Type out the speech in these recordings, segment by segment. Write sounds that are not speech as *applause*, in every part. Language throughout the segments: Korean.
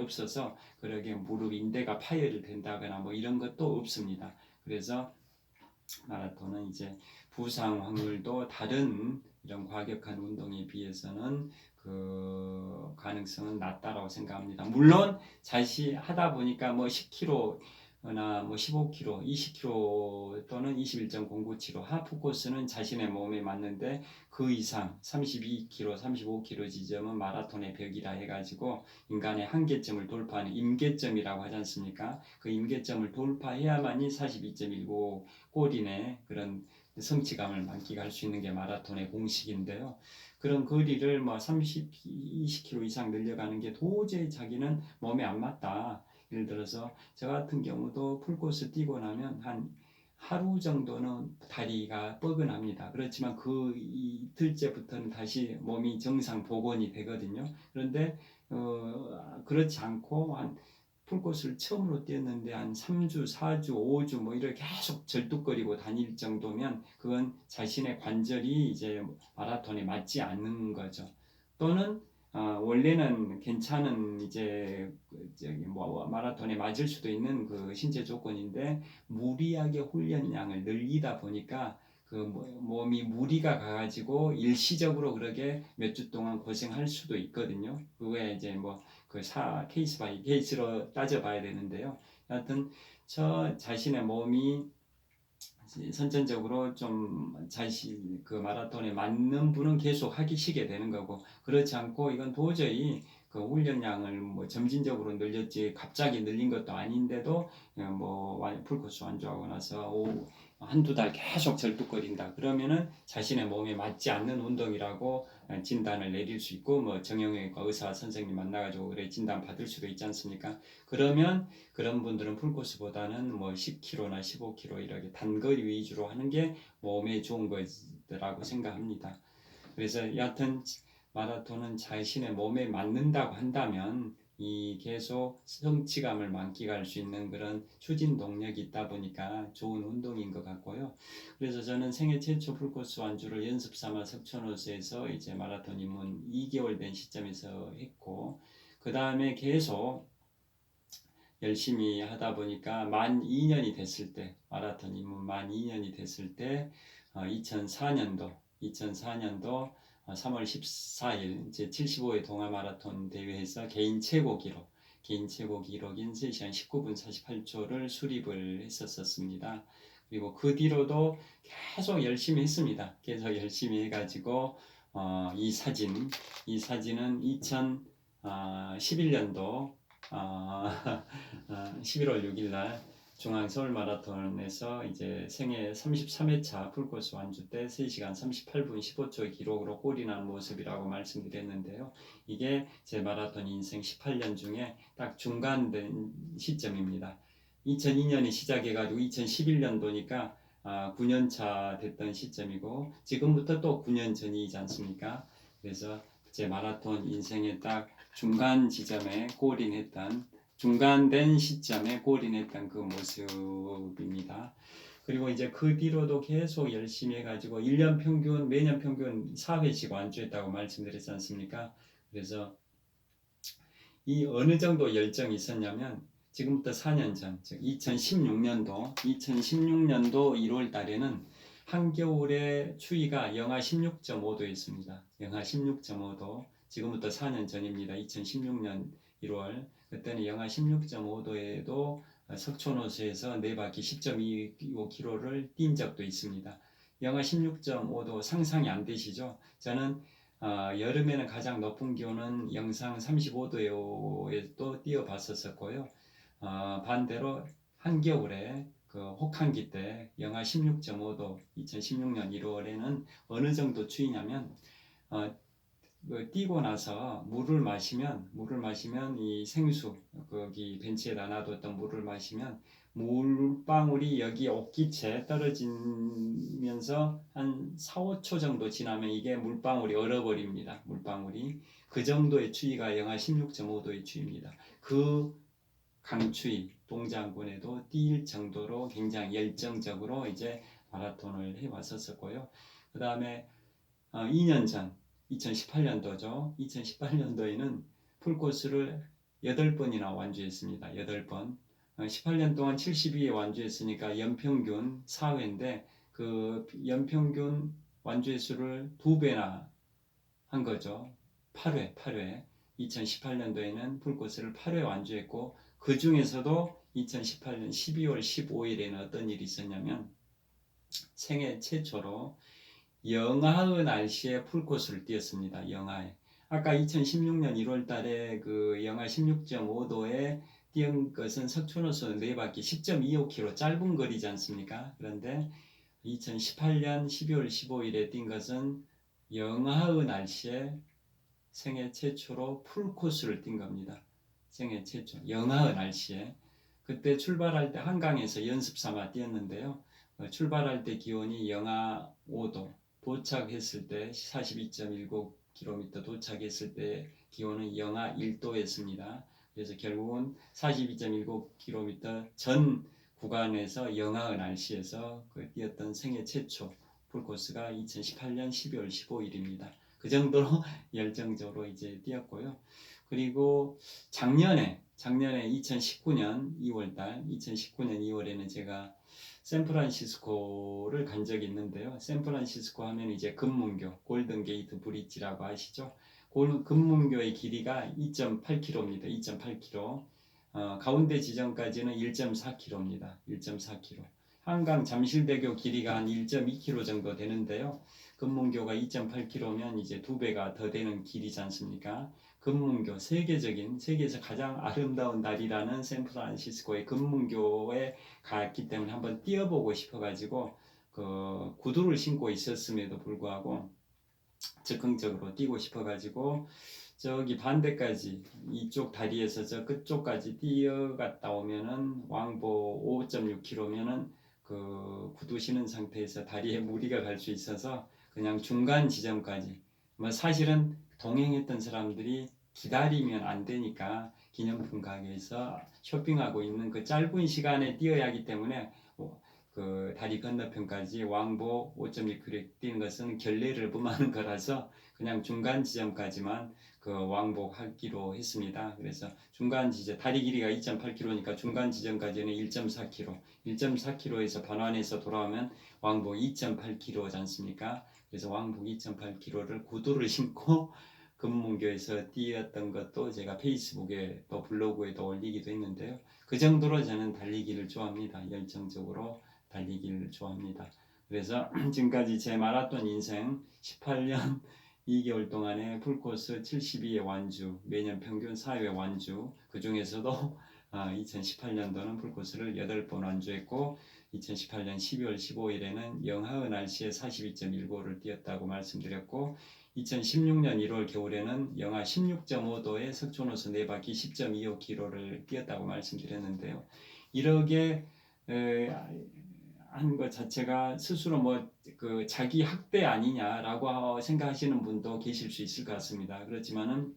없어서 그러게 무릎 인대가 파열이 된다거나 뭐 이런 것도 없습니다. 그래서 마라톤은 이제 부상 확률도 다른 이런 과격한 운동에 비해서는 그 가능성은 낮다라고 생각합니다. 물론 자시 하다 보니까 뭐 10km 나뭐 15km, 20km 또는 21.09km 하프 코스는 자신의 몸에 맞는데 그 이상 32km, 35km 지점은 마라톤의 벽이라 해가지고 인간의 한계점을 돌파하는 임계점이라고 하지 않습니까? 그 임계점을 돌파해야만이 42.19 골인의 그런 성취감을 만끽할 수 있는 게 마라톤의 공식인데요. 그런 거리를 뭐 30, 20km 이상 늘려가는 게 도저히 자기는 몸에 안 맞다. 예를 들어서 저 같은 경우도 풀코스 뛰고 나면 한 하루 정도는 다리가 뻐근합니다. 그렇지만 그 이틀째부터는 다시 몸이 정상 복원이 되거든요. 그런데 어, 그렇지 않고 한 풀코스를 처음으로 뛰었는데 한 3주, 4주, 5주 뭐 이렇게 계속 절뚝거리고 다닐 정도면 그건 자신의 관절이 이제 마라톤에 맞지 않는 거죠. 또는 어, 원래는 괜찮은 이제 그 저기 뭐 마라톤에 맞을 수도 있는 그 신체 조건인데 무리하게 훈련량을 늘리다 보니까 그 뭐- 몸이 무리가 가가지고 일시적으로 그러게 몇 주 동안 고생할 수도 있거든요. 그거에 이제 뭐 그 사 케이스 바이 케이스로 따져봐야 되는데요. 하여튼 저 자신의 몸이 선천적으로 좀 자신 그 마라톤에 맞는 분은 계속 하기 시게 되는 거고 그렇지 않고 이건 도저히 그 훈련량을 뭐 점진적으로 늘렸지 갑자기 늘린 것도 아닌데도 그냥 뭐 완- 풀코스 완주하고 나서 오, 한두 달 계속 절뚝거린다. 그러면은 자신의 몸에 맞지 않는 운동이라고 진단을 내릴 수 있고 뭐 정형외과 의사 선생님 만나가지고 그래 진단 받을 수도 있지 않습니까? 그러면 그런 분들은 풀코스보다는 뭐 10km나 15km 이렇게 단거리 위주로 하는 게 몸에 좋은 거라고 생각합니다. 그래서 여하튼 마라톤은 자신의 몸에 맞는다고 한다면 이 계속 성취감을 만끽할 수 있는 그런 추진 동력이 있다 보니까 좋은 운동인 것 같고요. 그래서 저는 생애 최초 풀코스 완주를 연습 삼아 석촌호수에서 이제 마라톤 입문 2개월 된 시점에서 했고 그 다음에 계속 열심히 하다 보니까 만 2년이 됐을 때 마라톤 입문 만 2년이 됐을 때 2004년도 2004년도 3월 14일 제 75회 동아 마라톤 대회에서 개인 최고 기록 개인 최고 기록인 3시간 19분 48초를 수립을 했었습니다. 그리고 그 뒤로도 계속 열심히 했습니다. 계속 열심히 해가지고 어, 이 사진 이 사진은 2011년도 어, 11월 *laughs* 6일 날 중앙 서울 마라톤에서 이제 생애 33회차 풀코스 완주 때 3시간 38분 15초 기록으로 골이 난 모습이라고 말씀드렸는데요. 이게 제 마라톤 인생 18년 중에 딱 중간된 시점입니다. 2002년에 시작해가지고 2011년도니까 아, 9년 차 됐던 시점이고 지금부터 또 9년 전이지 않습니까? 그래서 제 마라톤 인생의 딱 중간 지점에 골인했던 중간된 시점에 골인했던 그 모습입니다. 그리고 이제 그 뒤로도 계속 열심히 해가지고 1년 평균 매년 평균 4회씩 완주했다고 말씀드렸지 않습니까? 그래서 이 어느 정도 열정이 있었냐면 지금부터 4년 전, 즉 2016년도 2016년도 1월 달에는 한겨울에 추위가 영하 16.5도였습니다. 영하 16.5도. 지금부터 4년 전입니다. 2016년 1월. 그때는 영하 16.5도에도 석촌호수에서 네 바퀴 10.25km를 뛴 적도 있습니다. 영하 16.5도 상상이 안 되시죠? 저는 어, 여름에는 가장 높은 기온은 영상 35도에도 뛰어봤었었고요. 어, 반대로 한겨울에 그 혹한기 때 영하 16.5도 2016년 1월에는 어느 정도 추위냐면 어, 그 뛰고 나서 물을 마시면 물을 마시면 이 생수 거기 벤치에다 놔뒀던 물을 마시면 물방울이 여기 옷깃에 떨어지면서 한 4, 5초 정도 지나면 이게 물방울이 얼어버립니다. 물방울이 그 정도의 추위가 영하 16.5도의 추위입니다. 그 강추위 동장군에도 뛸 정도로 굉장히 열정적으로 이제 마라톤을 해왔었고요. 그 다음에 어, 2년 전 2018년도죠. 2018년도에는 풀코스를 8번이나 완주했습니다. 8번. 18년 동안 72회 완주했으니까 연평균 4회인데 그 연평균 완주의 수를 두 배나 한 거죠. 8회, 8회. 2018년도에는 불꽃을 8회 완주했고 그 중에서도 2018년 12월 15일에는 어떤 일이 있었냐면 생애 최초로 영하의 날씨에 풀꽃을 띄었습니다. 영하에. 아까 2016년 1월 달에 그 영하 16.5도에 띄운 것은 석촌호수 네 바퀴 10.25km 짧은 거리지 않습니까? 그런데 2018년 12월 15일에 뛴 것은 영하의 날씨에 생애 최초로 풀코스를 뛴 겁니다. 생애 최초 영하의 날씨에 그때 출발할 때 한강에서 연습 삼아 뛰었는데요. 어, 출발할 때 기온이 영하 5도, 도착했을 때 42.19km 도착했을 때 기온은 영하 1도였습니다. 그래서 결국은 42.19km 전 구간에서 영하의 날씨에서 그 뛰었던 생애 최초 풀코스가 2018년 12월 15일입니다. 그 정도로 *laughs* 열정적으로 이제 뛰었고요. 그리고 작년에 작년에 2019년 2월달 2019년 2월에는 제가 샌프란시스코를 간 적이 있는데요. 샌프란시스코 하면 이제 금문교 골든 게이트 브릿지라고 아시죠? 골- 금문교의 길이가 2.8km입니다. 2.8km. 어, 가운데 지점까지는 1.4km입니다. 1.4km. 한강 잠실대교 길이가 한 1.2km 정도 되는데요. 금문교가 2.8km면 이제 두 배가 더 되는 길이지 않습니까? 금문교 세계적인 세계에서 가장 아름다운 날이라는 샌프란시스코의 금문교에 갔기 때문에 한번 뛰어보고 싶어가지고 그 구두를 신고 있었음에도 불구하고 적극적으로 뛰고 싶어가지고 저기 반대까지 이쪽 다리에서 저 끝쪽까지 뛰어갔다 오면은 왕복 5.6km면은 그 구두 신은 상태에서 다리에 무리가 갈 수 있어서 그냥 중간 지점까지. 뭐 사실은 동행했던 사람들이 기다리면 안 되니까 기념품 가게에서 쇼핑하고 있는 그 짧은 시간에 뛰어야 하기 때문에 어, 그 다리 건너편까지 왕복 5.6km 뛰는 것은 결례를 범하는 거라서 그냥 중간 지점까지만 그 왕복하기로 했습니다. 그래서 중간 지점 다리 길이가 2.8km니까 중간 지점까지는 1.4km, 1.4km에서 반환해서 돌아오면 왕복 2.8km지 않습니까? 그래서 왕복 2.8km를 구두를 *laughs* 신고 금문교에서 뛰었던 것도 제가 페이스북에 또 블로그에도 올리기도 했는데요. 그 정도로 저는 달리기를 좋아합니다. 열정적으로 달리기를 좋아합니다. 그래서 *clears throat* 지금까지 제 마라톤 인생 18년 2개월 동안에 풀코스 72회 완주, 매년 평균 4회 완주, 그 중에서도 2018년도는 풀코스를 8번 완주했고 2018년 12월 15일에는 영하의 날씨에 42.19를 뛰었다고 말씀드렸고 2016년 1월 겨울에는 영하 16.5도에 석촌호수 네 바퀴 10.25km를 뛰었다고 말씀드렸는데요. 이렇게 한것 자체가 스스로 뭐 그 자기 학대 아니냐라고 생각하시는 분도 계실 수 있을 것 같습니다. 그렇지만은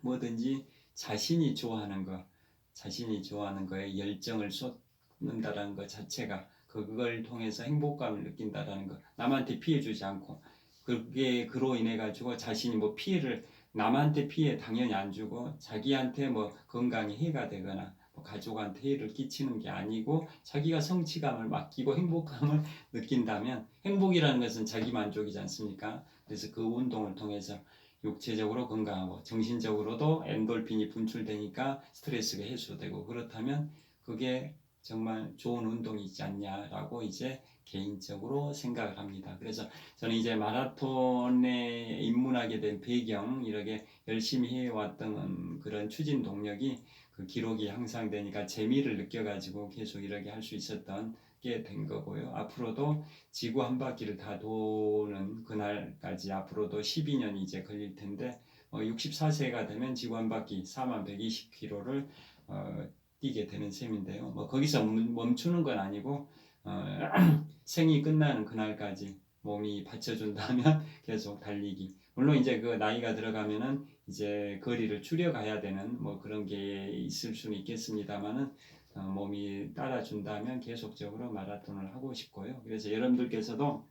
뭐든지 자신이 좋아하는 것, 자신이 좋아하는 거에 열정을 쏟는다라는 것 자체가 그걸 통해서 행복감을 느낀다라는 것, 남한테 피해 주지 않고 그게 그로 인해 가지고 자신이 뭐 피해를 남한테 피해 당연히 안 주고 자기한테 뭐 건강에 해가 되거나 뭐 가족한테 해를 끼치는 게 아니고 자기가 성취감을 맡기고 행복감을 *laughs* 느낀다면 행복이라는 것은 자기 만족이지 않습니까? 그래서 그 운동을 통해서 육체적으로 건강하고 정신적으로도 엔돌핀이 분출되니까 스트레스가 해소되고 그렇다면 그게 정말 좋은 운동이지 않냐라고 이제 개인적으로 생각을 합니다. 그래서 저는 이제 마라톤에 입문하게 된 배경 이렇게 열심히 해왔던 그런 추진 동력이 그 기록이 향상되니까 재미를 느껴가지고 계속 이렇게 할 수 있었던 게 된 거고요. 앞으로도 지구 한 바퀴를 다 도는 그날까지 앞으로도 12년이 이제 걸릴 텐데 어, 64세가 되면 지구 한 바퀴 4만 120km를 어, 뛰게 되는 셈인데요. 뭐 거기서 멈추는 건 아니고 어, *clears throat* 생이 끝나는 그날까지 몸이 받쳐준다면 *laughs* 계속 달리기. 물론 이제 그 나이가 들어가면은 이제 거리를 줄여가야 되는 뭐 그런 게 있을 수는 있겠습니다만은 어, 몸이 따라준다면 계속적으로 마라톤을 하고 싶고요. 그래서 여러분들께서도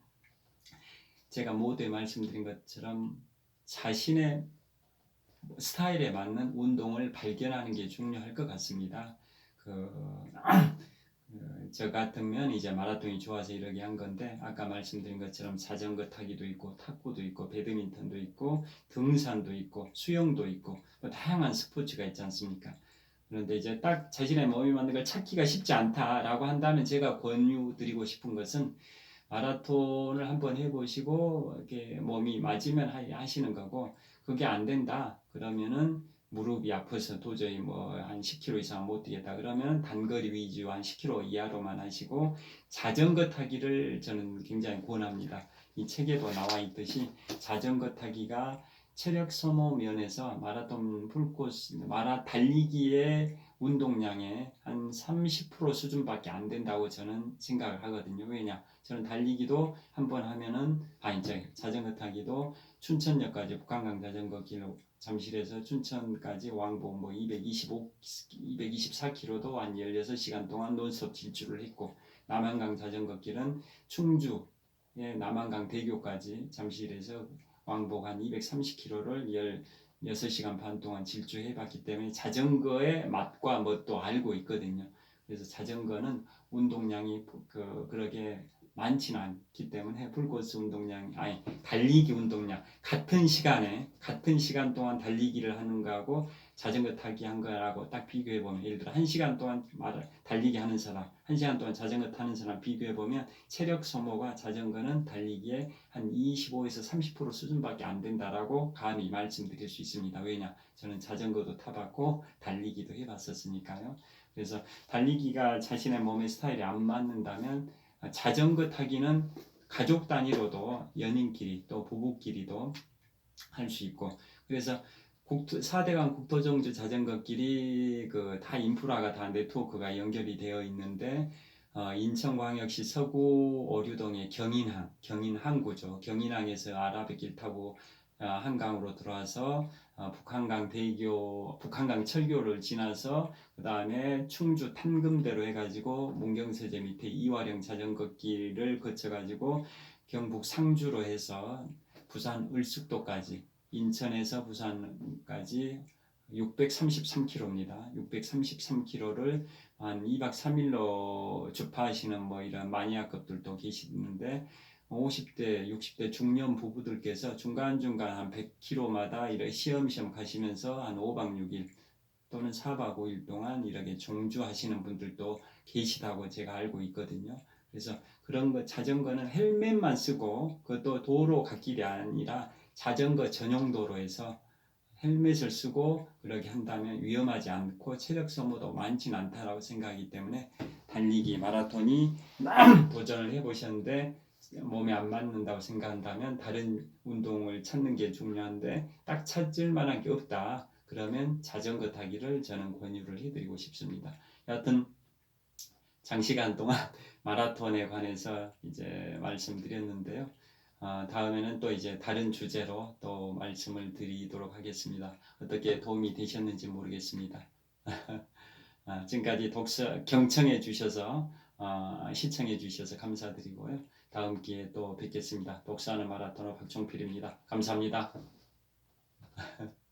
제가 모두에 말씀드린 것처럼 자신의 스타일에 맞는 운동을 발견하는 게 중요할 것 같습니다. 그, 그, *clears throat* 저 같으면 이제 마라톤이 좋아서 이러게 한 건데 아까 말씀드린 것처럼 자전거 타기도 있고 탁구도 있고 배드민턴도 있고 등산도 있고 수영도 있고 뭐 다양한 스포츠가 있지 않습니까? 그런데 이제 딱 자신의 몸이 맞는 걸 찾기가 쉽지 않다라고 한다면 제가 권유드리고 싶은 것은 마라톤을 한번 해보시고 이렇게 몸이 맞으면 하- 하시는 거고 그게 안 된다 그러면은 무릎이 아파서 도저히 뭐 한 10km 이상 못 뛰겠다 그러면 단거리 위주 한 10km 이하로만 하시고 자전거 타기를 저는 굉장히 권합니다. 이 책에도 나와 있듯이 자전거 타기가 체력 소모 면에서 마라톤 풀코스 마라 달리기의 운동량의 한 30% 수준밖에 안 된다고 저는 생각을 하거든요. 왜냐? 저는 달리기도 한 번 하면은 아니 저 자전거 타기도 춘천역까지 북한강 자전거 길 잠실에서 춘천까지 왕복 뭐 225, 224km도 한 16시간 동안 논스톱 질주를 했고 남한강 자전거 길은 충주의 남한강 대교까지 잠실에서 왕복 한 230km를 16시간 반 동안 질주해 봤기 때문에 자전거의 맛과 멋도 알고 있거든요. 그래서 자전거는 운동량이 그 그렇게 많지는 않기 때문에 풀코스 운동량 아니 달리기 운동량 같은 시간에 같은 시간 동안 달리기를 하는 거하고 자전거 타기 한 거라고 딱 비교해 보면 예를 들어 한 시간 동안 말 달리기 하는 사람 한 시간 동안 자전거 타는 사람 비교해 보면 체력 소모가 자전거는 달리기에 한 25에서 30% 수준밖에 안 된다라고 감히 말씀드릴 수 있습니다. 왜냐 저는 자전거도 타봤고 달리기도 해봤었으니까요. 그래서 달리기가 자신의 몸의 스타일이 안 맞는다면 자전거 타기는 가족 단위로도 연인끼리 또 부부끼리도 할 수 있고 그래서 국토, 4대강 국토정주 자전거길이 그다 인프라가 다 네트워크가 연결이 되어 있는데 어, 인천광역시 서구 오류동의 경인항, 경인항구죠. 경인항에서 아라뱃길 타고 어, 한강으로 들어와서 어, 북한강 대교, 북한강 철교를 지나서 그 다음에 충주 탄금대로 해가지고 문경세제 밑에 이화령 자전거길을 거쳐가지고 경북 상주로 해서 부산 을숙도까지 인천에서 부산까지 633km입니다. 633km를 한 2박 3일로 주파하시는 뭐 이런 마니아급들도 계시는데 50대, 60대 중년 부부들께서 중간중간 한 100km마다 이렇게 시험시험 가시면서 한 5박 6일 또는 4박 5일 동안 이렇게 종주하시는 분들도 계시다고 제가 알고 있거든요. 그래서 그런 거 자전거는 헬멧만 쓰고 그것도 도로 갓길이 아니라 자전거 전용 도로에서 헬멧을 쓰고 그렇게 한다면 위험하지 않고 체력 소모도 많지는 않다라고 생각하기 때문에 달리기 마라톤이 *clears throat* 도전을 해보셨는데 몸에 안 맞는다고 생각한다면 다른 운동을 찾는 게 중요한데 딱 찾을 만한 게 없다. 그러면 자전거 타기를 저는 권유를 해드리고 싶습니다. 여하튼 장시간 동안 *laughs* 마라톤에 관해서 이제 말씀드렸는데요. 어, 다음에는 또 이제 다른 주제로 또 말씀을 드리도록 하겠습니다. 어떻게 도움이 되셨는지 모르겠습니다. *laughs* 아, 지금까지 독서 경청해 주셔서 어, 시청해 주셔서 감사드리고요. 다음 기회에 또 뵙겠습니다. 독서하는 마라토너 박종필입니다. 감사합니다. *laughs*